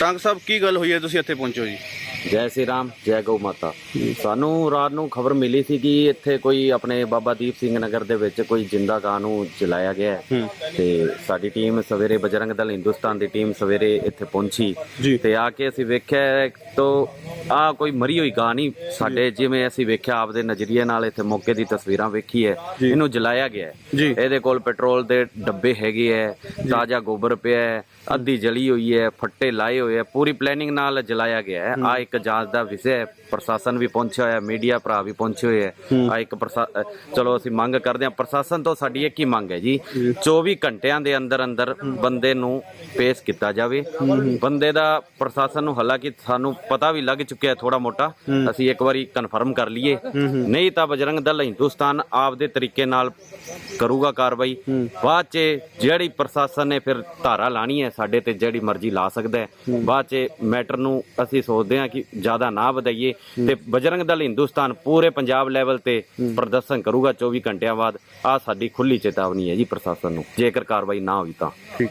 ਟੰਗ ਸਾਹਿਬ ਕੀ ਗੱਲ ਹੋਈ ਹੈ? ਤੁਸੀਂ ਇੱਥੇ ਪਹੁੰਚੋ ਜੀ। ਜੈ ਸ਼੍ਰੀ ਰਾਮ ਜੈ ਗਊ ਮਾਤਾ। ਸਾਨੂੰ ਰਾਤ ਨੂੰ ਖਬਰ ਮਿਲੀ ਸੀ ਕਿ ਇੱਥੇ ਕੋਈ ਆਪਣੇ ਬਾਬਾ ਦੀਪ ਸਿੰਘ ਨਗਰ ਦੇ ਵਿੱਚ ਕੋਈ ਜਿੰਦਾ ਗਾਂ ਨੂੰ ਜਲਾਇਆ ਗਿਆ ਹੈ। ਤੇ ਸਾਡੀ ਟੀਮ ਸਵੇਰੇ ਬਜਰੰਗ ਦਲ ਹਿੰਦੁਸਤਾਨ ਦੀ ਟੀਮ ਸਵੇਰੇ ਇੱਥੇ ਪਹੁੰਚੀ। ਤੇ ਆ ਕੇ ਅਸੀਂ ਵੇਖਿਆ ਤਾਂ ਆ ਕੋਈ ਮਰੀ ਹੋਈ ਗਾਂ ਨਹੀਂ ਸਾਡੇ ਜਿਵੇਂ ਅਸੀਂ ਵੇਖਿਆ ਆਪਦੇ ਨਜ਼ਰੀਏ ਨਾਲ ਇੱਥੇ ਮੌਕੇ ਦੀ ਤਸਵੀਰਾਂ ਵੇਖੀ ਹੈ ਇਹਨੂੰ ਜਲਾਇਆ ਗਿਆ ਹੈ। ਇਹਦੇ ਕੋਲ ਪੈਟਰੋਲ ਦੇ ਡੱਬੇ ਹੈਗੇ ਹੈ ਤਾਜ਼ਾ ਗੋਬਰ ਪਿਆ ਹੈ ਅੱਧੀ ਜਲੀ ਹੋਈ ਹੈ ਫੱਟੇ ਲਾਏ ਹੋਏ ਹੈ ਪੂਰੀ ਪਲੈਨਿੰਗ ਨਾਲ ਜਲਾਇਆ ਗਿਆ ਹੈ। ਆ ਇੱਕ ਜਾਂਚ ਦਾ ਵਿਸ਼ਾ ਹੈ ਪ੍ਰਸ਼ਾਸਨ ਵੀ ਪਹੁੰਚਿਆ ਹੋਇਆ ਮੀਡੀਆ ਭਰਾ ਵੀ ਪਹੁੰਚੇ ਹੋਏ ਹੈ। ਆ ਇੱਕ ਚਲੋ ਅਸੀਂ ਮੰਗ ਕਰਦੇ ਹਾਂ ਪ੍ਰਸ਼ਾਸਨ ਤੋਂ ਸਾਡੀ ਇੱਕ ਹੀ ਮੰਗ ਹੈ ਜੀ 24 ਘੰਟਿਆਂ ਦੇ ਅੰਦਰ ਅੰਦਰ ਬੰਦੇ ਨੂੰ ਪੇਸ਼ ਕੀਤਾ ਜਾਵੇ। ਬੰਦੇ ਦਾ ਪ੍ਰਸ਼ਾਸਨ ਨੂੰ ਹਾਲਾਂਕਿ ਸਾਨੂੰ ਪਤਾ ਵੀ ਲੱਗ ਚੁੱਕਿਆ ਥੋੜਾ ਮੋਟਾ ਅਸੀਂ ਇੱਕ ਵਾਰੀ ਕਨਫਰਮ ਕਰ ਲਈਏ। ਨਹੀਂ ਤਾਂ ਬਜਰੰਗ ਦਲ ਹਿੰਦੁਸਤਾਨ ਆਪਦੇ ਤਰੀਕੇ ਨਾਲ ਕਰੂਗਾ ਕਾਰਵਾਈ। ਬਾਅਦ ਚ ਜਿਹੜੀ ਪ੍ਰਸ਼ਾਸਨ ਨੇ ਫਿਰ ਧਾਰਾ ਲਾਣੀ ਹੈ ਸਾਡੇ ਤੇ ਜਿਹੜੀ ਮਰਜ਼ੀ ਲਾ ਸਕਦਾ ਹੈ। ਬਾਅਦ ਚ ਮੈਟਰ ਨੂੰ ਅਸੀਂ ਸੋਚਦੇ ਹਾਂ ਕਿ ਜ਼ਿਆਦਾ ਨਾ ਵਧਾਈਏ ਤੇ ਬਜਰੰਗ ਦਲ ਹਿੰਦੁਸਤਾਨ ਪੂਰੇ ਪੰਜਾਬ ਲੈਵਲ ਤੇ ਪ੍ਰਦਰਸ਼ਨ ਕਰੂਗਾ 24 ਘੰਟਿਆਂ ਬਾਅਦ। ਆ ਸਾਡੀ ਖੁੱਲੀ ਚੇਤਾਵਨੀ ਹੈ ਜੀ ਪ੍ਰਸ਼ਾਸਨ ਨੂੰ। ਜੇਕਰ ਕਾਰਵਾਈ ਨਾ ਹੋਈ ਤਾਂ। ਠੀਕ